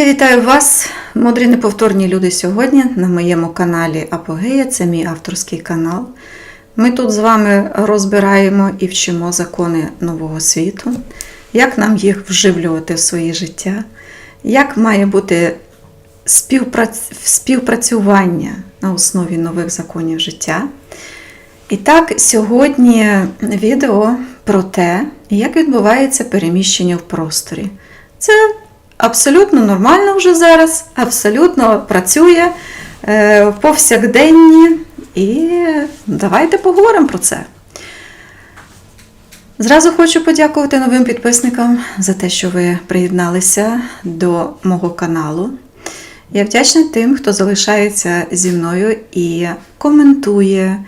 Я вітаю вас, мудрі неповторні люди, сьогодні на моєму каналі Апогея. Це мій авторський канал. Ми тут з вами розбираємо і вчимо закони нового світу, як нам їх вживлювати в своє життя, як має бути співпрац- співпрацювання на основі нових законів життя. І так, сьогодні відео про те, як відбувається переміщення в просторі. Це абсолютно нормально вже зараз, абсолютно працює е, в повсякденні. І давайте поговоримо про це. Зразу хочу подякувати новим підписникам за те, що ви приєдналися до мого каналу. Я вдячна тим, хто залишається зі мною і коментує,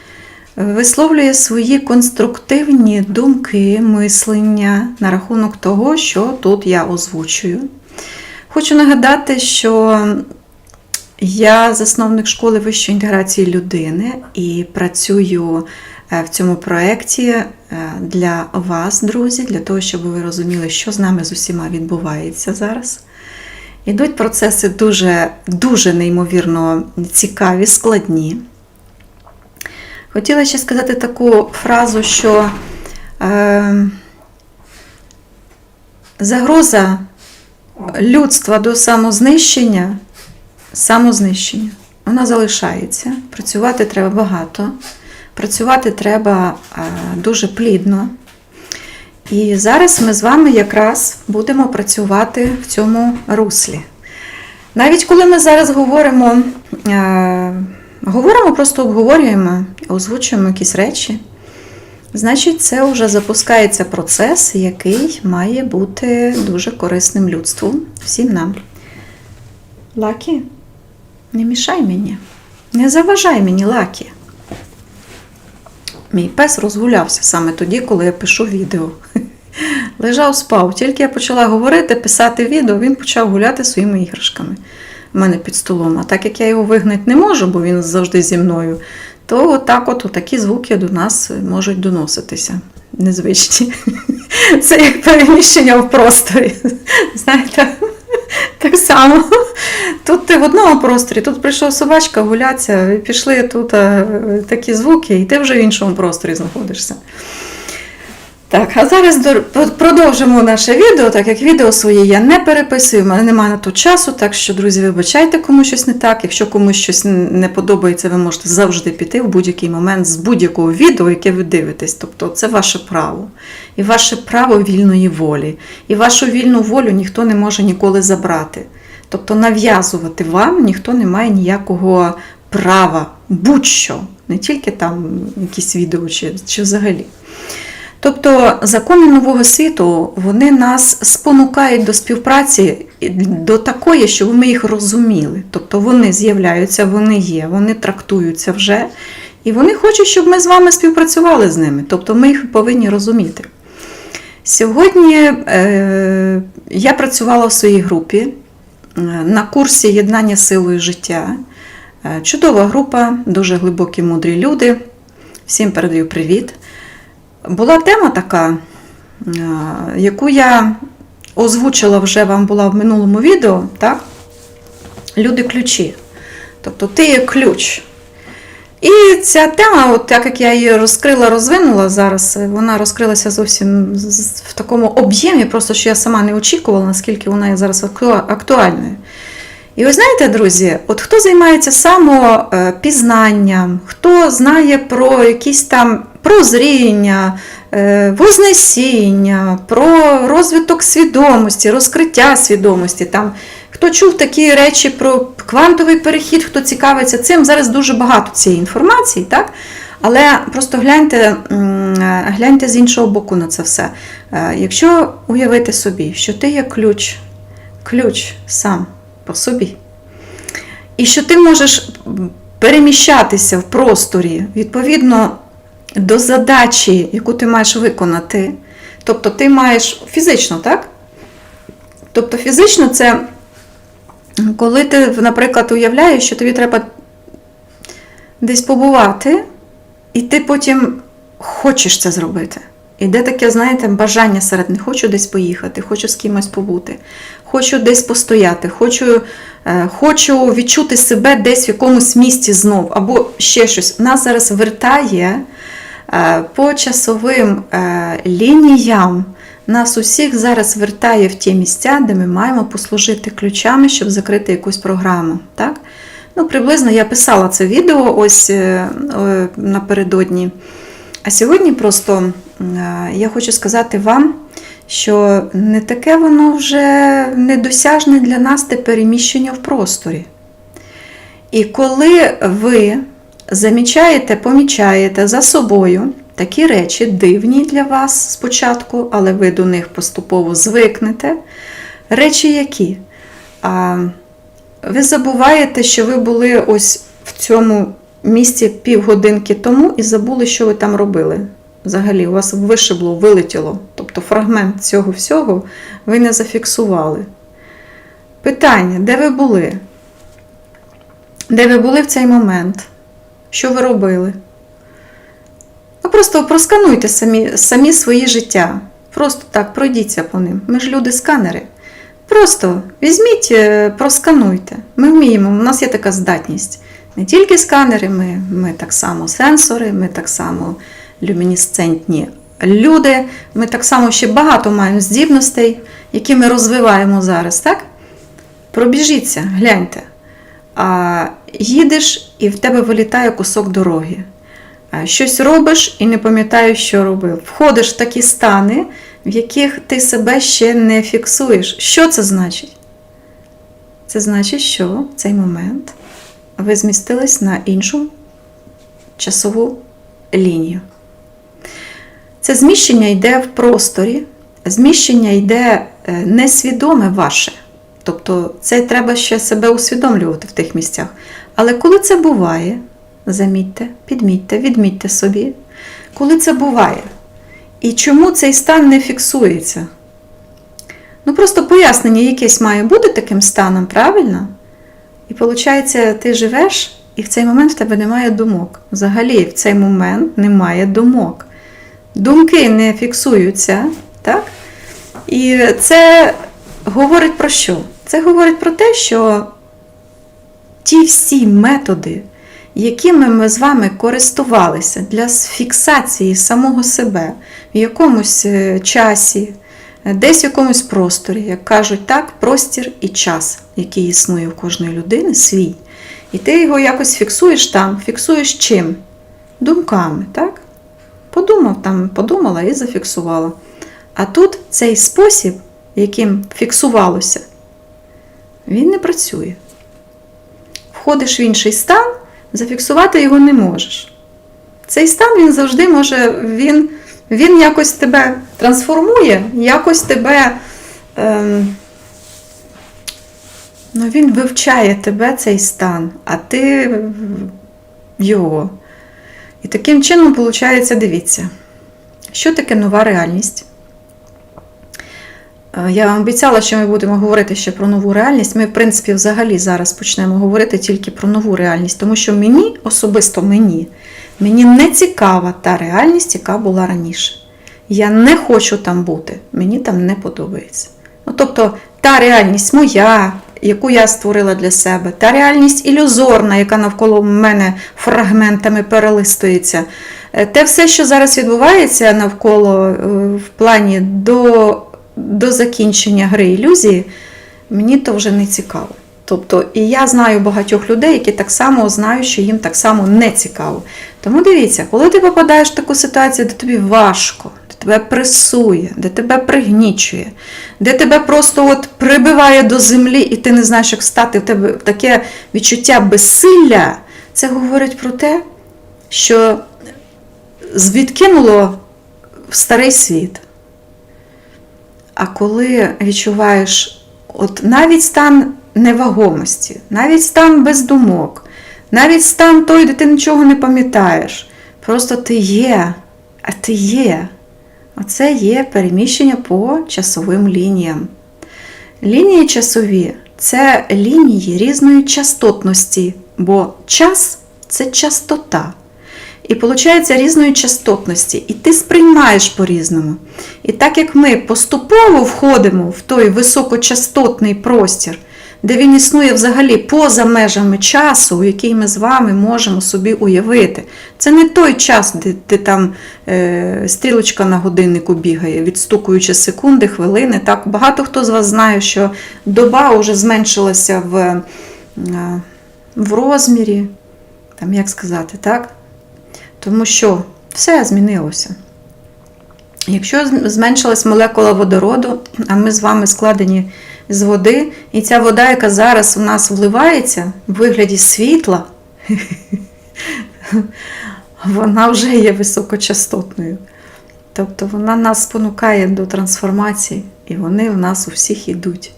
висловлює свої конструктивні думки, мислення на рахунок того, що тут я озвучую. Хочу нагадати, що я засновник школи вищої інтеграції людини і працюю е, в цьому проєкті е, для вас, друзі, для того, щоб ви розуміли, що з нами з усіма відбувається зараз. Ідуть процеси дуже, дуже неймовірно цікаві, складні. Хотіла ще сказати таку фразу, що е, загроза людства до самознищення, самознищення, вона залишається. Працювати треба багато, працювати треба е, дуже плідно. І зараз ми з вами якраз будемо працювати в цьому руслі. Навіть коли ми зараз говоримо, е, говоримо, просто обговорюємо, озвучуємо якісь речі, значить, це вже запускається процес, який має бути дуже корисним людству, всім нам. Лакі, не мішай мені, не заважай мені, Лакі. Мій пес розгулявся саме тоді, коли я пишу відео. Лежав, спав. Тільки я почала говорити, писати відео, він почав гуляти своїми іграшками в мене під столом. А так як я його вигнати не можу, бо він завжди зі мною, то так от такі звуки до нас можуть доноситися. Незвичні. Це як переміщення в просторі. Знаєте, так само. Тут ти в одному просторі, тут прийшов собачка гуляться, пішли тут е, такі звуки, і ти вже в іншому просторі знаходишся. Так, а зараз продовжимо наше відео, так як відео своє я не переписую, в мене немає на то часу, так що, друзі, вибачайте, кому щось не так. Якщо комусь щось не подобається, ви можете завжди піти в будь-який момент з будь-якого відео, яке ви дивитесь. Тобто це ваше право. І ваше право вільної волі. І вашу вільну волю ніхто не може ніколи забрати. Тобто нав'язувати вам ніхто не має ніякого права, будь-що, не тільки там якісь відео чи, чи взагалі. Тобто закони нового світу вони нас спонукають до співпраці до такої, щоб ми їх розуміли. Тобто вони з'являються, вони є, вони трактуються вже, і вони хочуть, щоб ми з вами співпрацювали з ними. Тобто ми їх повинні розуміти. Сьогодні е, я працювала в своїй групі е, на курсі єднання силою життя. Е, Чудова група, дуже глибокі мудрі люди. Всім передаю привіт. Була тема така, е, яку я озвучила вже вам була в минулому відео, так? Люди ключі. Тобто ти є ключ. І ця тема, от так як я її розкрила, розвинула зараз, е, вона розкрилася зовсім в такому об'ємі, просто що я сама не очікувала, наскільки вона є зараз актуальною. І ви знаєте, друзі, от хто займається самопізнанням, хто знає про якісь там прозріння, е, вознесіння, про розвиток свідомості, розкриття свідомості, там, хто чув такі речі про квантовий перехід, хто цікавиться цим, зараз дуже багато цієї інформації, так? Але просто гляньте, гляньте з іншого боку на це все. Е, Якщо уявити собі, що ти є ключ, ключ сам по собі. І що ти можеш переміщатися в просторі відповідно до задачі, яку ти маєш виконати. Тобто ти маєш фізично, так? Тобто фізично це коли ти, наприклад, уявляєш, що тобі треба десь побувати, і ти потім хочеш це зробити. Іде таке, знаєте, бажання серед них. Хочу десь поїхати, хочу з кимось побути, хочу десь постояти, хочу, е, хочу відчути себе десь в якомусь місті знов, або ще щось. Нас зараз вертає по часовим е, лініям. Нас усіх зараз вертає в ті місця, де ми маємо послужити ключами, щоб закрити якусь програму. Так? Ну, приблизно я писала це відео ось е, е, напередодні. А сьогодні просто е, я хочу сказати вам, що не таке воно вже недосяжне для нас те переміщення в просторі. І коли ви замічаєте, помічаєте за собою такі речі, дивні для вас спочатку, але ви до них поступово звикнете. Речі які? А, ви забуваєте, що ви були ось в цьому місці півгодинки тому і забули, що ви там робили. Взагалі, у вас вишибло, вилетіло. Тобто фрагмент цього всього ви не зафіксували. Питання, де ви були? Де ви були в цей момент? Що ви робили? Ну, просто проскануйте самі, самі свої життя. Просто так, пройдіться по ним. Ми ж люди-сканери. Просто візьміть, е, проскануйте. Ми вміємо, у нас є така здатність. Не тільки сканери, ми, ми так само сенсори, ми так само люмінесцентні люди, ми так само ще багато маємо здібностей, які ми розвиваємо зараз, так? Пробіжіться, гляньте. А, їдеш і в тебе вилітає кусок дороги. Щось робиш і не пам'ятаєш, що робив. Входиш в такі стани, в яких ти себе ще не фіксуєш. Що це значить? Це значить, що в цей момент ви змістились на іншу часову лінію. Це зміщення йде в просторі, зміщення йде е, несвідоме ваше. Тобто це треба ще себе усвідомлювати в тих місцях. Але коли це буває, замітьте, підмітьте, відмітьте собі, коли це буває. І чому цей стан не фіксується? Ну, просто пояснення якесь має бути таким станом, правильно? І виходить, ти живеш, і в цей момент в тебе немає думок. Взагалі, в цей момент немає думок. Думки не фіксуються, так? І це говорить про що? Це говорить про те, що ті всі методи, якими ми з вами користувалися для фіксації самого себе в якомусь е, часі, десь в якомусь просторі, як кажуть так, простір і час, який існує у кожної людини, свій. І ти його якось фіксуєш там, фіксуєш чим? Думками, так? Подумав там, подумала і зафіксувала. А тут цей спосіб, яким фіксувалося, він не працює. Входиш в інший стан, зафіксувати його не можеш. Цей стан він завжди може, він, він якось тебе трансформує, якось тебе. Ем, ну, Він вивчає тебе цей стан, а ти його. І таким чином, виходить, дивіться, що таке нова реальність? Е, Я вам обіцяла, що ми будемо говорити ще про нову реальність. Ми, в принципі, взагалі зараз почнемо говорити тільки про нову реальність, тому що мені, особисто мені, мені не цікава та реальність, яка була раніше. Я не хочу там бути, мені там не подобається. Ну, тобто, та реальність моя, яку я створила для себе, та реальність ілюзорна, яка навколо мене фрагментами перелистується. Е, Те все, що зараз відбувається навколо е, в плані до, до закінчення гри ілюзії, мені то вже не цікаво. Тобто, і я знаю багатьох людей, які так само знають, що їм так само не цікаво. Тому дивіться, коли ти попадаєш в таку ситуацію, де тобі важко, де тебе пресує, де тебе пригнічує, де тебе просто от прибиває до землі, і ти не знаєш, як встати, в тебе таке відчуття безсилля, це говорить про те, що відкинуло в старий світ. А коли відчуваєш от навіть стан невагомості, навіть стан без думок, навіть стан той, де ти нічого не пам'ятаєш, просто ти є, а ти є. Оце є переміщення по часовим лініям. Лінії часові це лінії різної частотності, бо час це частота. І виходить різної частотності, і ти сприймаєш по-різному. І так як ми поступово входимо в той високочастотний простір, де він існує взагалі поза межами часу, який ми з вами можемо собі уявити. Це не той час, де, де там е, стрілочка на годиннику бігає, відстукуючи секунди, хвилини. Так, Багато хто з вас знає, що доба вже зменшилася в, е, в розмірі, там, як сказати, так? Тому що все змінилося. Якщо зменшилась молекула водороду, а ми з вами складені з води, і ця вода, яка зараз у нас вливається в вигляді світла, вона вже є високочастотною. Тобто вона нас спонукає до трансформації, і вони в нас у всіх йдуть.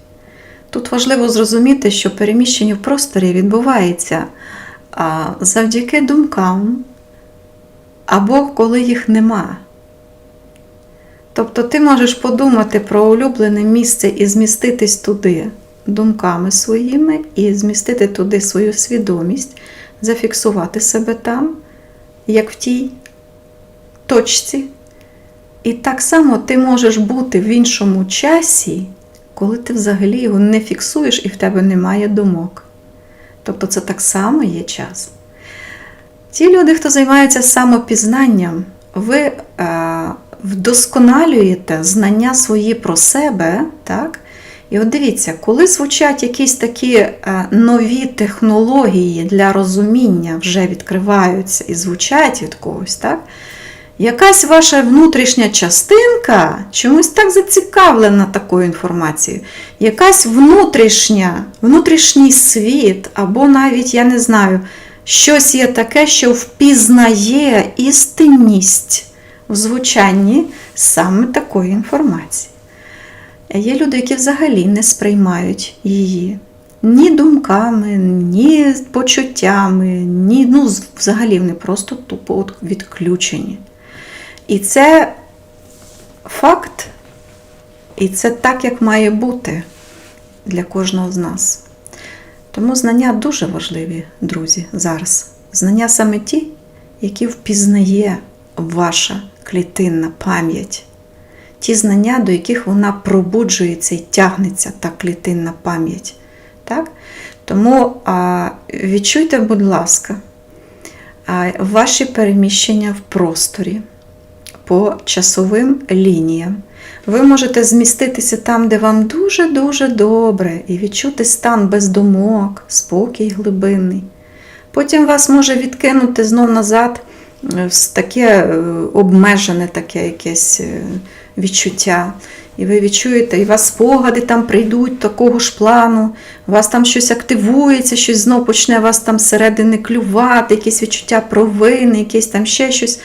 Тут важливо зрозуміти, що переміщення в просторі відбувається завдяки думкам або коли їх нема. Тобто ти можеш подумати про улюблене місце і зміститись туди думками своїми, і змістити туди свою свідомість, зафіксувати себе там, як в тій точці. І так само ти можеш бути в іншому часі, коли ти взагалі його не фіксуєш і в тебе немає думок. Тобто це так само є час. Ті люди, хто займається самопізнанням, ви е, вдосконалюєте знання свої про себе. так? І от дивіться, коли звучать якісь такі е, нові технології для розуміння, вже відкриваються і звучать від когось, так? якась ваша внутрішня частинка чомусь так зацікавлена такою інформацією, якась внутрішня, внутрішній світ, або навіть, я не знаю, щось є таке, що впізнає істинність в звучанні саме такої інформації. Є люди, які взагалі не сприймають її ні думками, ні почуттями, ні, ну, взагалі вони просто тупо відключені. І це факт, і це так, як має бути для кожного з нас. Тому знання дуже важливі, друзі, зараз. Знання саме ті, які впізнає ваша клітинна пам'ять. Ті знання, до яких вона пробуджується і тягнеться та клітинна пам'ять. Так? Тому а, відчуйте, будь ласка, а, ваші переміщення в просторі по часовим лініям. Ви можете зміститися там, де вам дуже-дуже добре, і відчути стан без думок, спокій глибинний. Потім вас може відкинути знов назад в таке е, обмежене таке якесь е, відчуття. І ви відчуєте, і вас спогади там прийдуть такого ж плану, у вас там щось активується, щось знов почне вас там зсередини клювати, якісь відчуття провини, якесь там ще щось.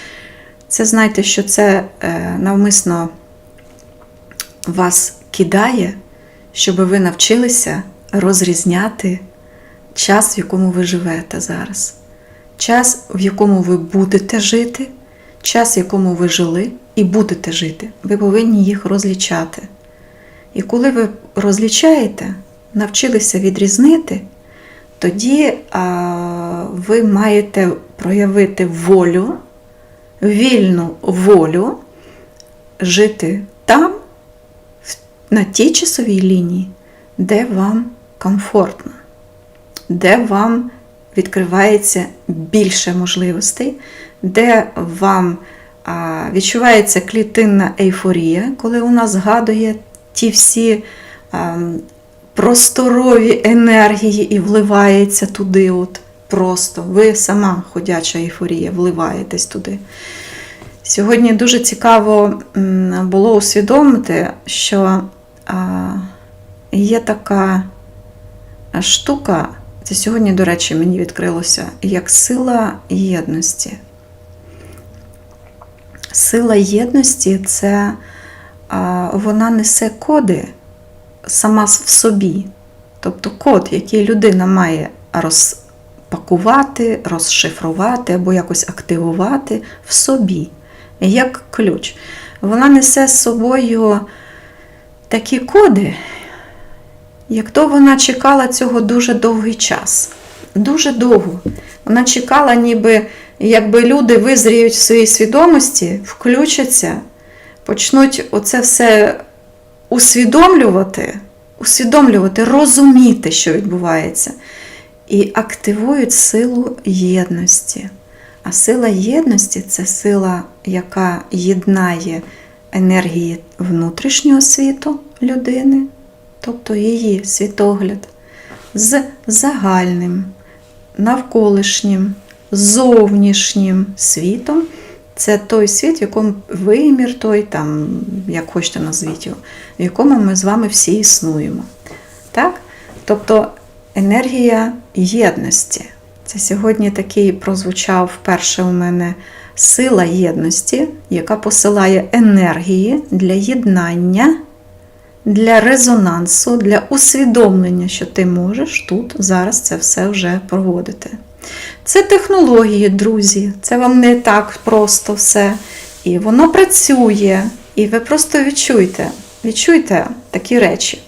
Це знайте, що це е, навмисно вас кидає, щоб ви навчилися розрізняти час, в якому ви живете зараз. Час, в якому ви будете жити, час, в якому ви жили і будете жити. Ви повинні їх розлічати. І коли ви розлічаєте, навчилися відрізнити, тоді а, ви маєте проявити волю, вільну волю жити там, на тій часовій лінії, де вам комфортно, де вам відкривається більше можливостей, де вам відчувається клітинна ейфорія, коли вона згадує ті всі просторові енергії і вливається туди. от Просто ви сама ходяча ейфорія, вливаєтесь туди. Сьогодні дуже цікаво було усвідомити, що є така штука, це сьогодні, до речі, мені відкрилося, як сила єдності. Сила єдності це вона несе коди сама в собі. Тобто код, який людина має розпакувати, розшифрувати або якось активувати в собі як ключ. Вона несе з собою такі коди, як то вона чекала цього дуже довгий час. Дуже довго. Вона чекала, ніби якби люди визріють в своїй свідомості, включаться, почнуть оце все усвідомлювати, усвідомлювати, розуміти, що відбувається, і активують силу єдності. А сила єдності це сила, яка єднає енергії внутрішнього світу людини, тобто її світогляд, з загальним, навколишнім, зовнішнім світом. Це той світ, в якому вимір, той, там, як хочете назвіть його, в якому ми з вами всі існуємо. Так? Тобто енергія єдності. Це сьогодні такий прозвучав вперше у мене сила єдності, яка посилає енергії для єднання, для резонансу, для усвідомлення, що ти можеш тут зараз це все вже проводити. Це технології, друзі, це вам не так просто все. І воно працює, і ви просто відчуйте, відчуйте такі речі.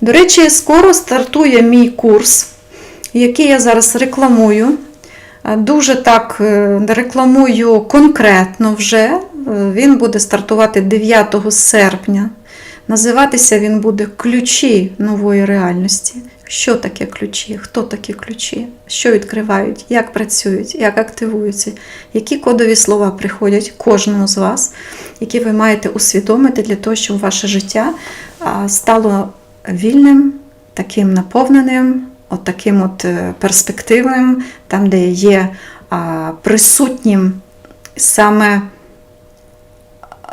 До речі, скоро стартує мій курс, який я зараз рекламую. Дуже так е, рекламую конкретно вже. Е, Він буде стартувати 9 серпня. Називатися він буде Ключі нової реальності. Що таке ключі? Хто такі ключі? Що відкривають, як працюють, як активуються, які кодові слова приходять кожному з вас, які ви маєте усвідомити для того, щоб ваше життя стало вільним, таким наповненим, от таким от е, перспективним, там, де є присутнім саме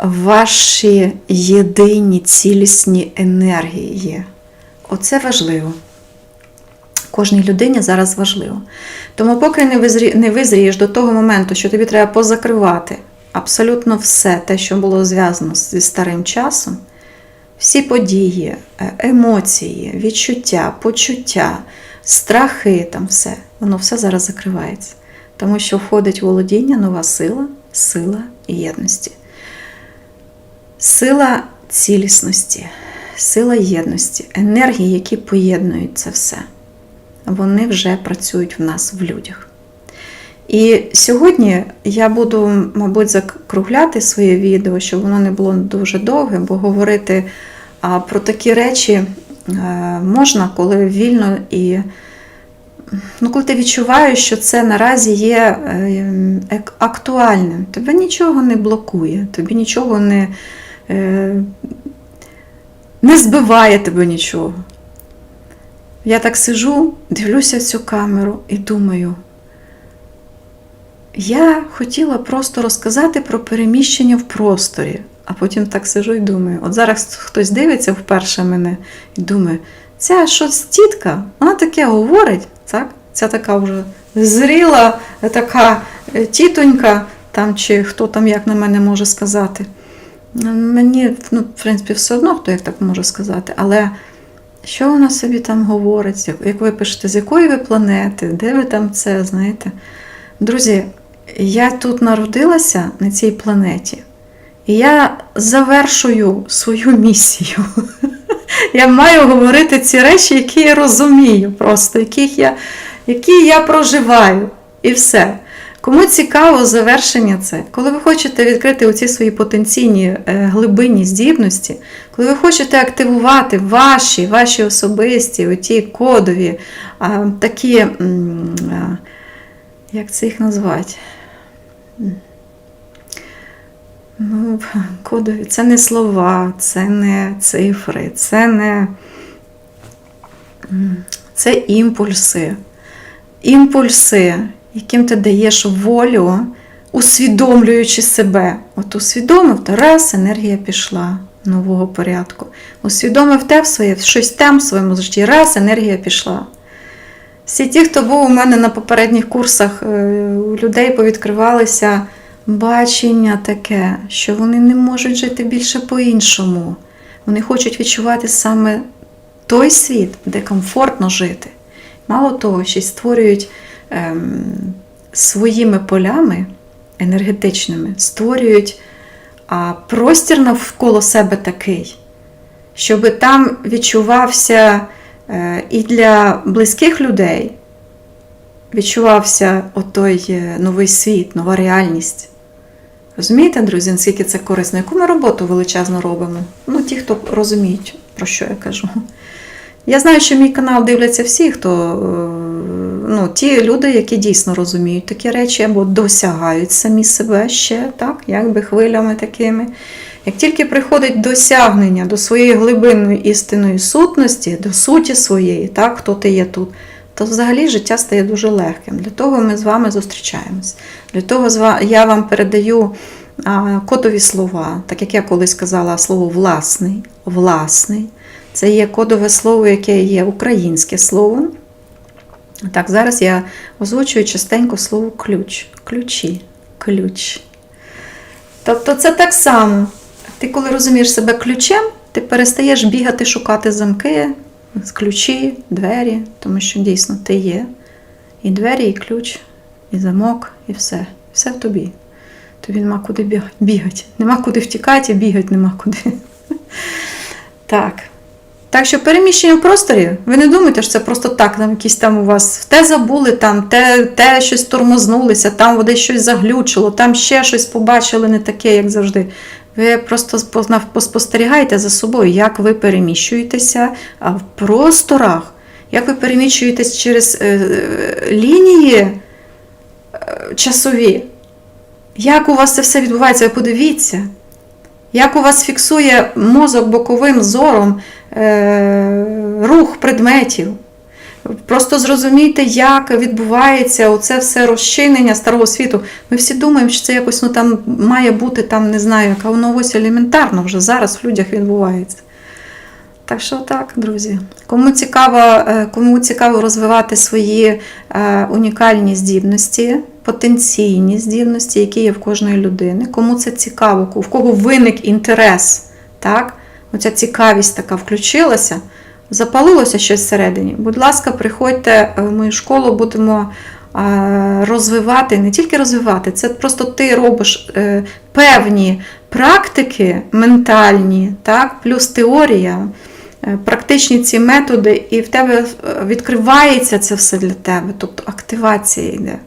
ваші єдині цілісні енергії. Оце важливо. Кожній людині зараз важливо. Тому, поки не визрієш до того моменту, що тобі треба позакривати абсолютно все те, що було зв'язано зі старим часом, всі події, е, емоції, відчуття, почуття, страхи, там все, воно все зараз закривається. Тому що входить в володіння нова сила, сила єдності. Сила цілісності, сила єдності, енергії, які поєднують це все, вони вже працюють в нас в людях. І сьогодні я буду, мабуть, закругляти своє відео, щоб воно не було дуже довгим, бо говорити про такі речі е, можна, коли вільно і ну, коли ти відчуваєш, що це наразі є е, актуальним, тебе нічого не блокує, тобі нічого не, е, не збиває тебе нічого. Я так сижу, дивлюся в цю камеру і думаю. Я хотіла просто розказати про переміщення в просторі, а потім так сижу і думаю: от зараз хтось дивиться вперше мене і думає, ця щось тітка, вона таке говорить, так? Ця така вже зріла, така тітонька, там, чи хто там як на мене може сказати. Мені, ну, в принципі, все одно, хто як так може сказати, але що вона собі там говорить, як ви пишете, з якої ви планети, де ви там це, знаєте? Друзі, я тут народилася на цій планеті, і я завершую свою місію. Я маю говорити ці речі, які я розумію, просто, яких я, які я проживаю. І все. Кому цікаво завершення це, коли ви хочете відкрити оці свої потенційні е, глибинні здібності, коли ви хочете активувати ваші ваші особисті, оті кодові, такі, як це їх назвати? Ну, кодові, це не слова, це не цифри, це не це імпульси. Імпульси, яким ти даєш волю, усвідомлюючи себе. От усвідомив, то раз енергія пішла нового порядку. Усвідомив те в своє, щось там в своєму житті, раз енергія пішла. Всі ті, хто був у мене на попередніх курсах, у людей повідкривалися бачення таке, що вони не можуть жити більше по-іншому. Вони хочуть відчувати саме той світ, де комфортно жити. Мало того, ще й створюють ем, своїми полями енергетичними, створюють а, простір навколо себе такий, щоб там відчувався е, і для близьких людей, відчувався отой е, новий світ, нова реальність. Розумієте, друзі, наскільки це корисно? Яку ми роботу величезно робимо? Ну, ті, хто розуміють, про що я кажу. Я знаю, що мій канал дивляться всі, хто е, ну, ті люди, які дійсно розуміють такі речі або досягають самі себе ще, так, якби хвилями такими. Як тільки приходить досягнення до своєї глибинної істинної сутності, до суті своєї, так, хто ти є тут, то взагалі життя стає дуже легким. Для того ми з вами зустрічаємось. Для того я вам передаю кодові слова, так як я колись казала слово власний, власний. Це є кодове слово, яке є українське слово. Так, зараз я озвучую частенько слово ключ. Ключі, ключ. Тобто це так само. Ти, коли розумієш себе ключем, ти перестаєш бігати, шукати замки, ключі, двері, тому що дійсно ти є. І двері, і ключ, і замок, і все. Все в тобі. Тобі нема куди бігати. Нема куди втікати, і бігати нема куди. Так. Так що переміщення в просторі, ви не думайте, що це просто так, там якісь там у вас те забули, там, те, те щось тормознулися, там десь щось заглючило, там ще щось побачили не таке, як завжди. Ви просто поспостерігайте за собою, як ви переміщуєтеся в просторах, як ви переміщуєтесь через е, е, лінії е, часові. Як у вас це все відбувається, подивіться. Як у вас фіксує мозок боковим зором рух предметів? Просто зрозумійте, як відбувається оце все розчинення старого світу. Ми всі думаємо, що це якось ну, там має бути, там, не знаю, яка воно ось елементарно вже зараз в людях відбувається. Так що так, друзі. Кому цікаво, е, кому цікаво розвивати свої е, унікальні здібності, потенційні здібності, які є в кожної людини, кому це цікаво, в кого виник інтерес, так? Оця цікавість така включилася, запалилося щось всередині. Будь ласка, приходьте в мою школу, будемо е, розвивати, не тільки розвивати, це просто ти робиш е, певні практики ментальні, так? плюс теорія е, практичні ці методи, і в тебе е, відкривається це все для тебе, тобто активація йде.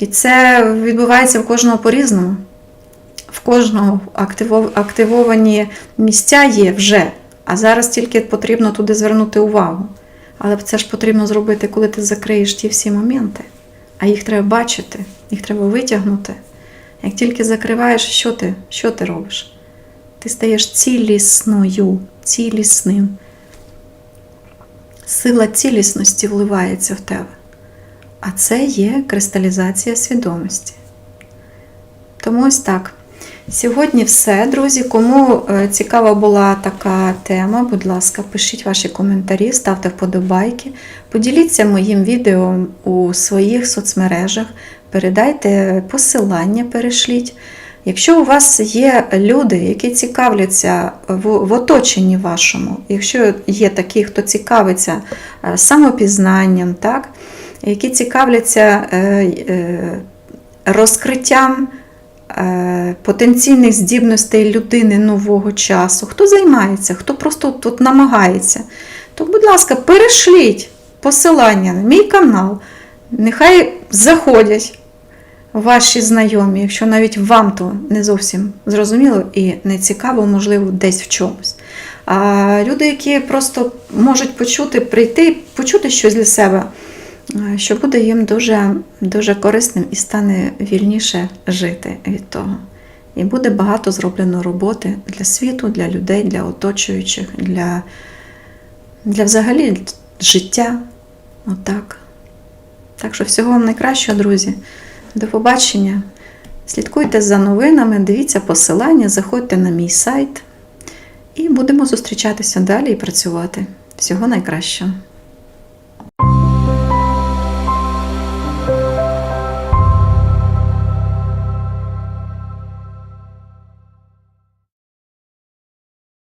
І це відбувається в кожного по-різному. В кожного активовані місця є вже, а зараз тільки потрібно туди звернути увагу. Але це ж потрібно зробити, коли ти закриєш ті всі моменти. А їх треба бачити, їх треба витягнути. Як тільки закриваєш, що ти, що ти робиш? Ти стаєш цілісною, цілісним. Сила цілісності вливається в тебе. А це є кристалізація свідомості. Тому ось так. Сьогодні все, друзі. Кому е, цікава була така тема, будь ласка, пишіть ваші коментарі, ставте вподобайки, поділіться моїм відео у своїх соцмережах, передайте посилання, перешліть. Якщо у вас є люди, які цікавляться в, в оточенні вашому, якщо є такі, хто цікавиться е, самопізнанням, так, які цікавляться е, розкриттям потенційних здібностей людини нового часу, хто займається, хто просто тут намагається, то, будь ласка, перешліть посилання на мій канал. Нехай заходять ваші знайомі, якщо навіть вам то не зовсім зрозуміло і не цікаво, можливо, десь в чомусь. А люди, які просто можуть почути, прийти, почути щось для себе, е, що буде їм дуже, дуже корисним і стане вільніше жити від того. І буде багато зроблено роботи для світу, для людей, для оточуючих, для, для взагалі життя. Отак. Так що всього вам найкращого, друзі. До побачення. Слідкуйте за новинами, дивіться посилання, заходьте на мій сайт і будемо зустрічатися далі і працювати. Всього найкращого.